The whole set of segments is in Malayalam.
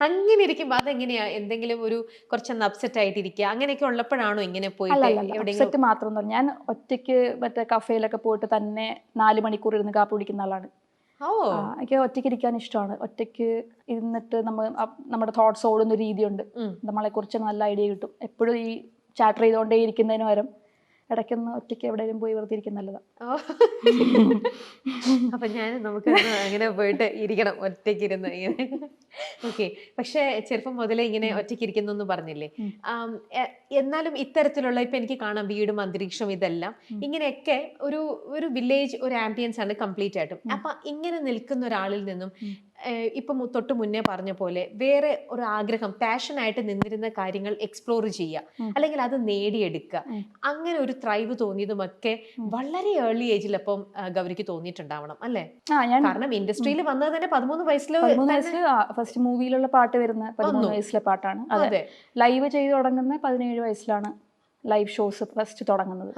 അങ്ങനെ ഇരിക്കുമ്പോ അതെങ്ങനെയാ? എന്തെങ്കിലും ഒരു കുറച്ചൊന്ന് അപ്സെറ്റ് ആയിട്ടിരിക്കുക അങ്ങനെയൊക്കെ ഉള്ളപ്പോഴാണോ ഇങ്ങനെ പോയി അപ്സെറ്റ് മാത്രം ഞാൻ ഒറ്റയ്ക്ക് മറ്റേ കഫേയിലൊക്കെ പോയിട്ട് തന്നെ നാല് മണിക്കൂർ ഇരുന്ന് കാപ്പി കുടിക്കുന്ന ആളാണ്. എനിക്ക് ഒറ്റയ്ക്ക് ഇരിക്കാൻ ഇഷ്ടമാണ്. ഒറ്റയ്ക്ക് ഇരുന്നിട്ട് നമ്മൾ നമ്മുടെ തോട്ട്സ് ഓടുന്ന രീതിയുണ്ട്. നമ്മളെ കുറിച്ച് നല്ല ഐഡിയ കിട്ടും. എപ്പോഴും ഈ ചാറ്റർ ചെയ്തുകൊണ്ടേ ഇരിക്കുന്നതിന് പകരം ഇടയ്ക്കൊന്ന് ഒറ്റയ്ക്ക് എവിടെയെങ്കിലും പോയി വെറുതെ ഇരിക്കുന്ന നല്ലതാണ്. അപ്പൊ ഞാൻ നമുക്ക് അങ്ങനെ പോയിട്ട് ഇരിക്കണം ഒറ്റയ്ക്ക് ഇരുന്ന് ഓക്കെ. പക്ഷെ ചെറുപ്പം മുതലേ ഇങ്ങനെ ഒറ്റയ്ക്ക് ഇരിക്കുന്നു പറഞ്ഞില്ലേ. എന്നാലും ഇത്തരത്തിലുള്ള ഇപ്പൊ എനിക്ക് കാണാം വീടും അന്തരീക്ഷം ഇതെല്ലാം. ഇങ്ങനെയൊക്കെ ഒരു ഒരു വില്ലേജ് ഒരു ആംബിയൻസ് ആണ് കംപ്ലീറ്റ് ആയിട്ടും. അപ്പൊ ഇങ്ങനെ നിൽക്കുന്ന ഒരാളിൽ നിന്നും ഇപ്പൊ തൊട്ട് മുന്നേ പറഞ്ഞ പോലെ വേറെ ഒരു ആഗ്രഹം പാഷൻ ആയിട്ട് നിന്നിരുന്ന കാര്യങ്ങൾ എക്സ്പ്ലോർ ചെയ്യുക. അല്ലെങ്കിൽ അത് നേടിയെടുക്കുക. അങ്ങനെ ഒരു ത്രൈവ് തോന്നിയതുമൊക്കെ വളരെ ഏർലി ഏജിൽ അപ്പം ഗൗരിക്ക് തോന്നിയിട്ടുണ്ടാവണം അല്ലേ? കാരണം ഇൻഡസ്ട്രിയിൽ വന്നത് തന്നെ പതിമൂന്ന് വയസ്സിൽ ഫസ്റ്റ് മൂവിയിലുള്ള പാട്ട് വരുന്ന പതിമൂന്ന്. വയസ്സിലെ പാട്ടാണ്. അതെ. ലൈവ് ചെയ്ത് തുടങ്ങുന്ന പതിനേഴ് വയസ്സിലാണ് ലൈവ് ഷോസ് ഫസ്റ്റ് തുടങ്ങുന്നത്.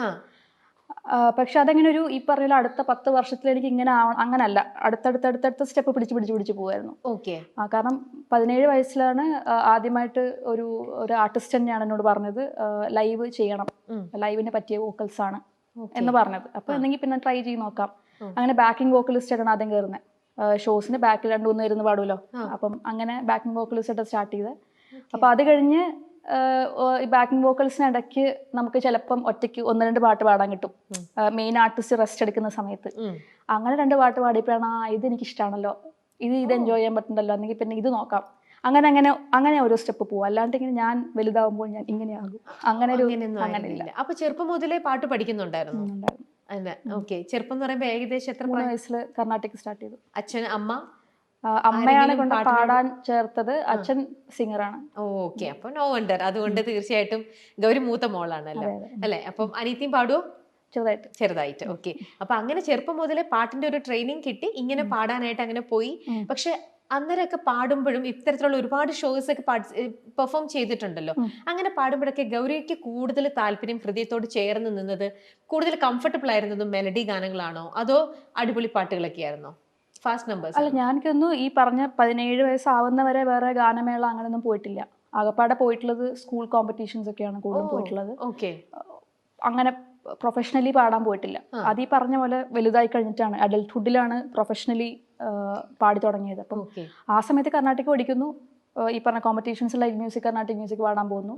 പക്ഷെ അതങ്ങനെ ഒരു ഈ പറഞ്ഞ അടുത്ത പത്ത് വർഷത്തിൽ എനിക്ക് ഇങ്ങനെ അങ്ങനല്ല. അടുത്തടുത്ത അടുത്തടുത്ത സ്റ്റെപ്പ് പിടിച്ച് പിടിച്ച് പിടിച്ച് പോകുമായിരുന്നു ഓക്കെ. കാരണം പതിനേഴ് വയസ്സിലാണ് ആദ്യമായിട്ട് ഒരു ഒരു ആർട്ടിസ്റ്റ് തന്നെയാണ് എന്നോട് പറഞ്ഞത് ലൈവ് ചെയ്യണം. ലൈവിനെ പറ്റിയ വോക്കൽസ് ആണ് എന്ന് പറഞ്ഞത്. അപ്പൊ. എന്തെങ്കിൽ പിന്നെ ട്രൈ ചെയ്ത് നോക്കാം. അങ്ങനെ ബാക്കിംഗ് വോക്കലിസ്റ്റ് ആണ് ആദ്യം കയറുന്നത് ഷോസിന് ബാക്കിൽ രണ്ടു മൂന്ന് ഇരുന്ന് പാടുമല്ലോ അപ്പം അങ്ങനെ ബാക്കിംഗ് വോക്കലിസ്റ്റ് ആയിട്ട് സ്റ്റാർട്ട് ചെയ്ത്. അപ്പൊ അത് കഴിഞ്ഞ് ബാക്കിംഗ് വോക്കൽസിന് ഇടയ്ക്ക് നമുക്ക് ചിലപ്പം ഒറ്റയ്ക്ക് ഒന്ന് രണ്ട് പാട്ട് പാടാൻ കിട്ടും. മെയിൻ ആർട്ടിസ്റ്റ് റെസ്റ്റ് എടുക്കുന്ന സമയത്ത്. അങ്ങനെ രണ്ട് പാട്ട് പാടിയപ്പോഴാണ് ആ ഇത് എനിക്ക് ഇഷ്ടമാണല്ലോ ഇത് ഇത് എൻജോയ് ചെയ്യാൻ പറ്റുന്നല്ലോ അല്ലെങ്കിൽ പിന്നെ ഇത് നോക്കാം. അങ്ങനെ അങ്ങനെ അങ്ങനെ ഓരോ സ്റ്റെപ്പ് പോകും അല്ലാണ്ട് ഇങ്ങനെ ഞാൻ വലുതാവുമ്പോൾ ഞാൻ ഇങ്ങനെയാകും. അങ്ങനെ ഒരു അങ്ങനെ അപ്പൊ ചെറുപ്പം മുതലേ പാട്ട് പഠിക്കുന്നുണ്ടായിരുന്നു? അതെ ഓക്കെ. ചെറുപ്പം എന്ന് പറയുമ്പോൾ ഏകദേശം എത്ര വയസ്സിൽ കർണാടക സ്റ്റാർട്ട് ചെയ്തു. അച്ഛൻ അമ്മ? അമ്മയാണ് കൊണ്ട് പാടാൻ ചേർത്തത് അച്ഛൻ സിംഗറാണ്. ഓക്കെ. അപ്പൊ നോ വണ്ടർ അതുകൊണ്ട് തീർച്ചയായിട്ടും ഗൗരി മൂത്ത മോളാണല്ലോ. അല്ലെ? അപ്പം അനീത്തിയും പാടുവോ? ചെറുതായിട്ട്. ചെറുതായിട്ട്. ഓക്കെ. അപ്പൊ അങ്ങനെ ചെറുപ്പം മുതലേ പാട്ടിന്റെ ഒരു ട്രെയിനിങ് കിട്ടി. ഇങ്ങനെ പാടാനായിട്ട് അങ്ങനെ പോയി. പക്ഷെ അന്നേരമൊക്കെ പാടുമ്പോഴും ഇത്തരത്തിലുള്ള ഒരുപാട് ഷോസ് ഒക്കെ പെർഫോം ചെയ്തിട്ടുണ്ടല്ലോ. അങ്ങനെ പാടുമ്പോഴൊക്കെ ഗൗരിക്ക് കൂടുതൽ താല്പര്യം ഹൃദയത്തോട് ചേർന്ന് നിന്നത് കൂടുതൽ കംഫർട്ടബിൾ ആയിരുന്നതും മെലഡി ഗാനങ്ങളാണോ? അതോ അടിപൊളി പാട്ടുകളൊക്കെ ആയിരുന്നോ ഫാസ്റ്റ് നമ്പേഴ്സ് അല്ല തോന്നുന്നു ഈ പറഞ്ഞ പതിനേഴ് വയസ്സാവുന്നവരെ വേറെ ഗാനമേള അങ്ങനെയൊന്നും പോയിട്ടില്ല. അകപ്പാടെ പോയിട്ടുള്ളത് സ്കൂൾ കോമ്പറ്റീഷൻസ് ഒക്കെയാണ് കൂടുതൽ പോയിട്ടുള്ളത്. ഓക്കെ അങ്ങനെ പ്രൊഫഷണലി പാടാൻ പോയിട്ടില്ല. അത് ഈ പറഞ്ഞ പോലെ വലുതായി കഴിഞ്ഞിട്ടാണ്. അഡൽട്ട്ഹുഡിലാണ് പ്രൊഫഷണലി പാടി തുടങ്ങിയത്. അപ്പം ആ സമയത്ത് കർണാടക പഠിക്കുന്നു. ഈ പറഞ്ഞ competitions live music Carnatic music പാടാൻ പോകുന്നു.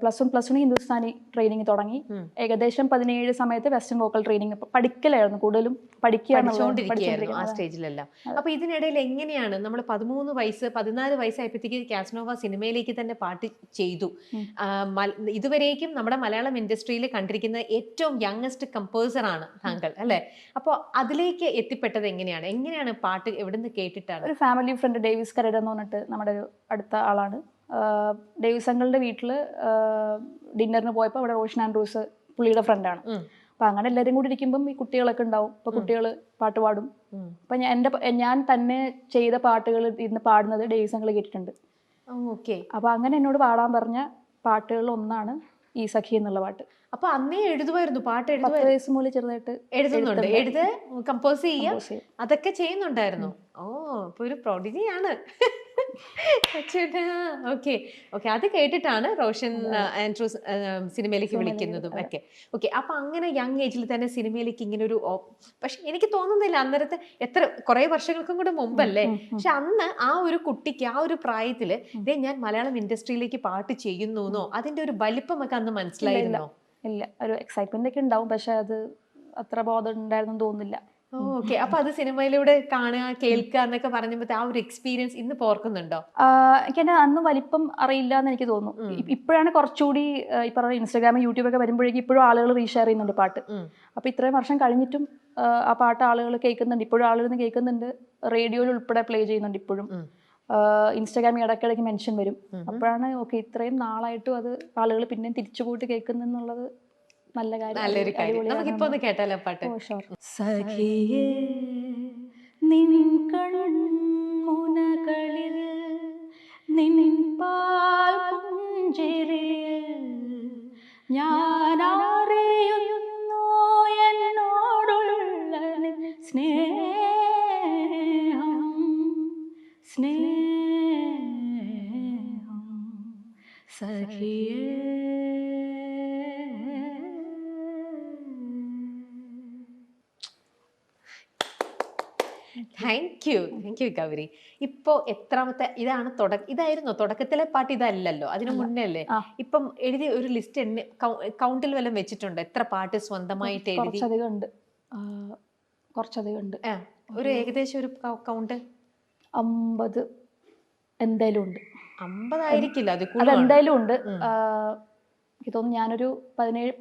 Plus one plus one Hindustani training തുടങ്ങി. ഏകദേശം പതിനേഴ് സമയത്ത് വെസ്റ്റേൺ വോക്കൽ ട്രെയിനിങ് പഠിക്കലായിരുന്നു. കൂടുതലും പഠിക്കുകയായിരുന്നു ആ. സ്റ്റേജിലെല്ലാം അപ്പൊ ഇതിനിടയിൽ എങ്ങനെയാണ് നമ്മൾ പതിമൂന്ന് വയസ്സ് പതിനാല് വയസ്സായപ്പോഴത്തേക്ക് കാസ്നോവ സിനിമയിലേക്ക് തന്നെ പാട്ട് ചെയ്തു? ഇതുവരേക്കും നമ്മുടെ മലയാളം ഇൻഡസ്ട്രിയിൽ കണ്ടിരിക്കുന്ന ഏറ്റവും യങ്ങസ്റ്റ് കമ്പോസർ ആണ് താങ്കൾ അല്ലെ? അപ്പോൾ അതിലേക്ക് എത്തിപ്പെട്ടത് എങ്ങനെയാണ്? എങ്ങനെയാണ് പാട്ട് എവിടുന്ന് കേട്ടിട്ടാണ്? ഒരു ഫാമിലി ഫ്രണ്ട് ഡേവിസ് കരട് എന്ന് പറഞ്ഞിട്ട് നമ്മുടെ ഒരു അടുത്ത ആളാണ്. ഡേവിസ് അങ്കിളുടെ വീട്ടിൽ ഡിന്നറിന് പോയപ്പോൾ അവിടെ റോഷൻ ആൻഡ്രൂസ് പുള്ളിയുടെ ഫ്രണ്ടാണ്. അപ്പം അങ്ങനെ എല്ലാവരും കൂടി ഇരിക്കുമ്പം ഈ കുട്ടികളൊക്കെ ഉണ്ടാവും. അപ്പോൾ കുട്ടികൾ പാട്ട് പാടും. അപ്പം ഞാൻ എന്റെ ഞാൻ തന്നെ ചെയ്ത പാട്ടുകൾ ഇന്ന് പാടുന്നത് ഡേവിസ് അങ്കിൾ കേട്ടിട്ടുണ്ട് ഓക്കെ. അപ്പോൾ അങ്ങനെ എന്നോട് പാടാൻ പറഞ്ഞ പാട്ടുകളിൽ ഒന്നാണ് ഈ സഖി എന്നുള്ള പാട്ട്. അപ്പൊ അന്നേ എഴുതുമായിരുന്നു പാട്ട് എഴുതുമായിരുന്നു. വയസ്സ് ചെറുതായിട്ട് എഴുതുന്നുണ്ട്. എഴുത് കമ്പോസ് ചെയ്യുക അതൊക്കെ ചെയ്യുന്നുണ്ടായിരുന്നു. ഓ ഇപ്പൊ ഒരു പ്രൊഡിജിയാണ് ഓക്കെ. ഓക്കെ അത് കേട്ടിട്ടാണ് റോഷൻ ആൻഡ്രൂസ് സിനിമയിലേക്ക് വിളിക്കുന്നതും ഒക്കെ. ഓക്കെ അപ്പൊ അങ്ങനെ യങ് ഏജിൽ തന്നെ സിനിമയിലേക്ക് ഇങ്ങനെ ഒരു പക്ഷെ എനിക്ക് തോന്നുന്നില്ല അന്നേരത്തെ എത്ര കുറെ വർഷങ്ങൾക്കും കൂടെ മുമ്പല്ലേ. പക്ഷെ അന്ന് ആ ഒരു കുട്ടിക്ക് ആ ഒരു പ്രായത്തിൽ ഇതേ ഞാൻ മലയാളം ഇൻഡസ്ട്രിയിലേക്ക് പാട്ട് ചെയ്യുന്നു അതിന്റെ ഒരു വലിപ്പമൊക്കെ അന്ന് മനസ്സിലായിരുന്നോ? ഇല്ല. ഒരു എക്സൈറ്റ്മെന്റ് ഒക്കെ ഉണ്ടാവും. പക്ഷെ അത് അത്ര ബോധം ഉണ്ടായിരുന്നു തോന്നുന്നില്ല. ഓക്കെ. അപ്പൊ അത് സിനിമയിലൂടെ കാണുക കേൾക്കുക എന്നൊക്കെ പറഞ്ഞപ്പോ ആ ഒരു എക്സ്പീരിയൻസ് ഇന്ന് പോർക്കുന്നുണ്ടോ ആഹ് എനിക്ക് അന്ന് വലിപ്പം അറിയില്ല എന്ന് എനിക്ക് തോന്നുന്നു. ഇപ്പോഴാണ് കുറച്ചുകൂടി ഈ പറഞ്ഞ ഇൻസ്റ്റാഗ്രാം യൂട്യൂബ് ഒക്കെ വരുമ്പോഴേക്കും ഇപ്പോഴും ആളുകൾ റീഷെയർ ചെയ്യുന്നുണ്ട് പാട്ട്. അപ്പൊ ഇത്രയും വർഷം കഴിഞ്ഞിട്ടും ആ പാട്ട് ആളുകൾ കേൾക്കുന്നുണ്ട്. ഇപ്പോഴും ആളുകൾ കേൾക്കുന്നുണ്ട്. റേഡിയോയിൽ ഉൾപ്പെടെ പ്ലേ ചെയ്യുന്നുണ്ട് ഇപ്പോഴും. ഇൻസ്റ്റാഗ്രാമിൽ ഇടയ്ക്കിടയ്ക്ക് മെൻഷൻ വരും. അപ്പോഴാണ് ഓക്കെ ഇത്രയും നാളായിട്ടും അത് ആളുകൾ പിന്നെയും തിരിച്ചു കൂട്ടി കേൾക്കുന്നെന്നുള്ളത് നല്ല കാര്യം നല്ലൊരു നമുക്കിപ്പോ ഒന്ന് കേട്ടാലോ പാട്ട്? സഖിയേ നിൻ കൺമുനകളിൽ നിൻ പാൽ പുഞ്ചിരിയിൽ ഞാൻ അറിയുന്നു എന്നോടുള്ള സ്നേഹം. സ്നേഹം. സഖിയേ thank you thank you Gauri ഇപ്പോ എത്രാമത്തെ ഇതാണ് തുടക്ക ഇതായിരുന്നോ. തുടക്കത്തിലെ പാട്ട് ഇതല്ലല്ലോ. അതിനു മുന്നേ അല്ലേ. ഇപ്പം എഴുതി ഒരു ലിസ്റ്റ് എണ്ണി കൗണ്ടിൽ വല്ലതും വെച്ചിട്ടുണ്ടോ? എത്ര പാട്ട് സ്വന്തമായിട്ട് എഴുതി? കുറച്ചധികം ഉണ്ട്. കുറച്ചധികം ഒരു ഏകദേശം ഒരു കൗണ്ട് അമ്പത്. എന്തായാലും ഉണ്ട്. അമ്പതായിരിക്കില്ല അത് എന്തായാലും ഉണ്ട്. എനിക്ക് തോന്നുന്നു ഞാനൊരു പതിനേഴ്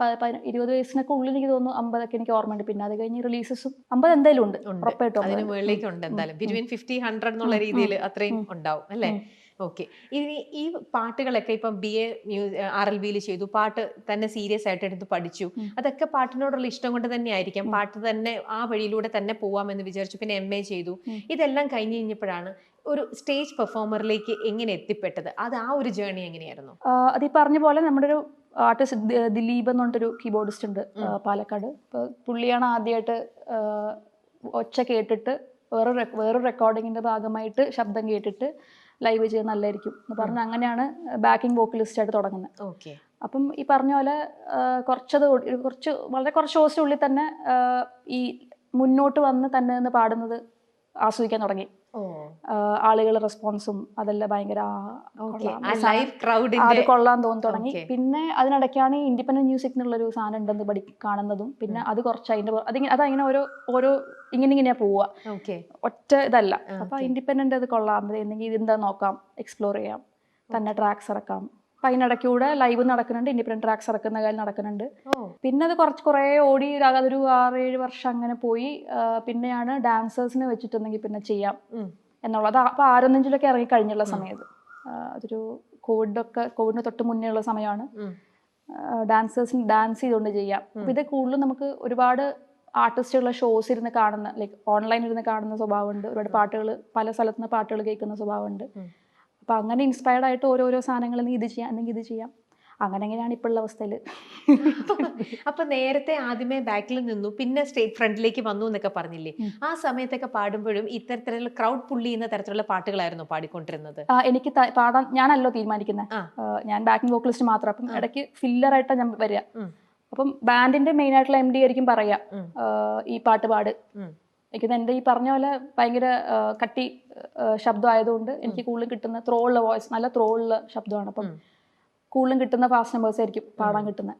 ഇരുപത് വയസ്സിനൊക്കെ ഉള്ളിൽ എനിക്ക് തോന്നുന്നു അമ്പതൊക്കെ എനിക്ക് ഓർമ്മയുണ്ട്. പിന്നെ അത് കഴിഞ്ഞ് റിലീസസും അമ്പത് എന്തായാലും ഉണ്ട്. ഉറപ്പായിട്ടും അതിന്. മുകളിലേക്ക് ഉണ്ട് എന്തായാലും. ബിറ്റ്വീൻ ഫിഫ്റ്റി ഹൺഡ്രഡ് എന്നുള്ള രീതിയിൽ അത്രയും ഉണ്ടാവും അല്ലേ? ഓക്കെ. ഇനി ഈ പാട്ടുകളൊക്കെ ഇപ്പം ബി എ ആർ എൽ ബിയിൽ ചെയ്തു. പാട്ട് തന്നെ സീരിയസ് ആയിട്ട് എടുത്ത് പഠിച്ചു. അതൊക്കെ പാട്ടിനോടുള്ള ഇഷ്ടം കൊണ്ട് തന്നെ ആയിരിക്കാം പാട്ട് തന്നെ ആ വഴിയിലൂടെ തന്നെ പോവാമെന്ന് വിചാരിച്ചു. പിന്നെ എം എ ചെയ്തു. ഇതെല്ലാം കഴിഞ്ഞ് കഴിഞ്ഞപ്പോഴാണ് ഒരു സ്റ്റേജ് പെർഫോമറിലേക്ക് എങ്ങനെ എത്തിപ്പെട്ടത്? അത് ആ ഒരു ജേണി എങ്ങനെയായിരുന്നു? അത് ഈ പറഞ്ഞ പോലെ നമ്മുടെ ഒരു ആർട്ടിസ്റ്റ് ദിലീപ് എന്ന് പറഞ്ഞൊരു കീബോർഡിസ്റ്റ് ഉണ്ട് പാലക്കാട്. പുള്ളിയാണ് ആദ്യമായിട്ട് ഒച്ച കേട്ടിട്ട് വേറൊരു rec- വേറൊരു റെക്കോർഡിങ്ങിന്റെ ഭാഗമായിട്ട് ശബ്ദം കേട്ടിട്ട് ലൈവ് ചെയ്യാൻ നല്ലതായിരിക്കും എന്ന് പറഞ്ഞ് അങ്ങനെയാണ് ബാക്കിംഗ് വോക്കലിസ്റ്റ് ആയിട്ട് തുടങ്ങുന്നത് ഓക്കെ. അപ്പം ഈ പറഞ്ഞ പോലെ കുറച്ചത് കുറച്ച് വളരെ കുറച്ച് ദിവസത്തിനുള്ളിൽ ഉള്ളിൽ തന്നെ ഈ മുന്നോട്ട് വന്ന് തന്നെ നിന്ന് പാടുന്നത് ആസ്വദിക്കാൻ തുടങ്ങി. ഓ. ആളുകളുടെ റെസ്പോൺസും അതെല്ലാം ഭയങ്കര അത് കൊള്ളാൻ തോന്നി തുടങ്ങി. പിന്നെ അതിനിടയ്ക്കാണ് ഇൻഡിപെൻഡന്റ് മ്യൂസിക് എന്നുള്ളൊരു സാധനം ഉണ്ടെന്ന് പഠി കാണുന്നതും. പിന്നെ അത് കുറച്ച് അതിന്റെ അതിങ്ങനെ അതങ്ങനെ ഓരോ ഓരോ ഇങ്ങനെ ഇങ്ങനെയാ പോവുക. ഒറ്റ ഇതല്ല. അപ്പൊ ഇൻഡിപെൻഡന്റ് അത് കൊള്ളാം. എന്തെങ്കിലും ഇതെന്താ നോക്കാം. എക്സ്പ്ലോർ ചെയ്യാം. തന്നെ ട്രാക്സ് ഇറക്കാം. അപ്പൊ അതിനിടയ്ക്കൂടെ ലൈവ് നടക്കുന്നുണ്ട് ഇൻഡിപെൻഡന്റ് ട്രാക്സ് ഇറക്കുന്ന കാര്യം നടക്കുന്നുണ്ട്. പിന്നെ അത് കുറച്ച് കുറേ ഓടി ഒരു- അതൊരു ആറ് ഏഴ് വർഷം അങ്ങനെ പോയി. പിന്നെയാണ് ഡാൻസേഴ്സിനെ വെച്ചിട്ടുണ്ടെങ്കിൽ പിന്നെ ചെയ്യാം എന്നുള്ളത്. അപ്പൊ ആരൊന്നഞ്ചിലൊക്കെ ഇറങ്ങി കഴിഞ്ഞുള്ള സമയത്ത് അതൊരു കോവിഡൊക്കെ കോവിഡിന് തൊട്ട് മുന്നേ ഉള്ള സമയമാണ്. ഡാൻസേഴ്സിന് ഡാൻസ് ചെയ്തുകൊണ്ട് ചെയ്യാം. അപ്പൊ ഇത് കൂടുതലും നമുക്ക് ഒരുപാട് ആർട്ടിസ്റ്റുകളെ ഷോസ് ഇരുന്ന് കാണുന്ന ലൈക്ക് ഓൺലൈൻ ഇരുന്ന് കാണുന്ന സ്വഭാവമുണ്ട്. ഒരുപാട് പാട്ടുകൾ പല സ്ഥലത്ത് നിന്ന് പാട്ടുകൾ കേൾക്കുന്ന സ്വഭാവമുണ്ട്. ഉം. അപ്പം അങ്ങനെ ഇൻസ്പയർഡ് ആയിട്ട് ഓരോരോ സാധനങ്ങൾ നീ ഇത് ചെയ്യാം അല്ലെങ്കിൽ ഇത് ചെയ്യാം. അങ്ങനെ അങ്ങനെയാണ് ഇപ്പോഴുള്ള അവസ്ഥയിൽ അപ്പൊ നേരത്തെ ആദ്യമേ ബാക്കിൽ നിന്നു പിന്നെ സ്റ്റേറ്റ് ഫ്രണ്ടിലേക്ക് വന്നു എന്നൊക്കെ പറഞ്ഞില്ലേ? ആ സമയത്തൊക്കെ പാടുമ്പോഴും ഇത്തരത്തിലുള്ള ക്രൗഡ് പുള്ളി എന്ന തരത്തിലുള്ള പാട്ടുകളായിരുന്നു പാടിക്കൊണ്ടിരുന്നത്. എനിക്ക് പാടാൻ ഞാനല്ലോ തീരുമാനിക്കുന്നത് ഞാൻ ബാക്കിംഗ് വോക്കലിസ്റ്റ് മാത്രം. അപ്പം ഇടയ്ക്ക് ഫില്ലറായിട്ടാണ് ഞാൻ വരിക. അപ്പം ബാൻഡിന്റെ മെയിൻ ആയിട്ടുള്ള എം ഡി ആയിരിക്കും പറയാ. ഈ പാട്ട് പാട്. എനിക്ക് എന്റെ ഈ പറഞ്ഞ പോലെ ഭയങ്കര കട്ടി ശബ്ദം ശബ്ദമായതുകൊണ്ട് എനിക്ക് കൂടുതലും കിട്ടുന്ന ത്രോ ഉള്ള വോയിസ് നല്ല ത്രോ ഉള്ള ശബ്ദമാണ്. അപ്പം കൂടുതലും കിട്ടുന്ന ഫാസ്റ്റ് നമ്പേഴ്സ് ആയിരിക്കും പാടാൻ കിട്ടുന്നത്.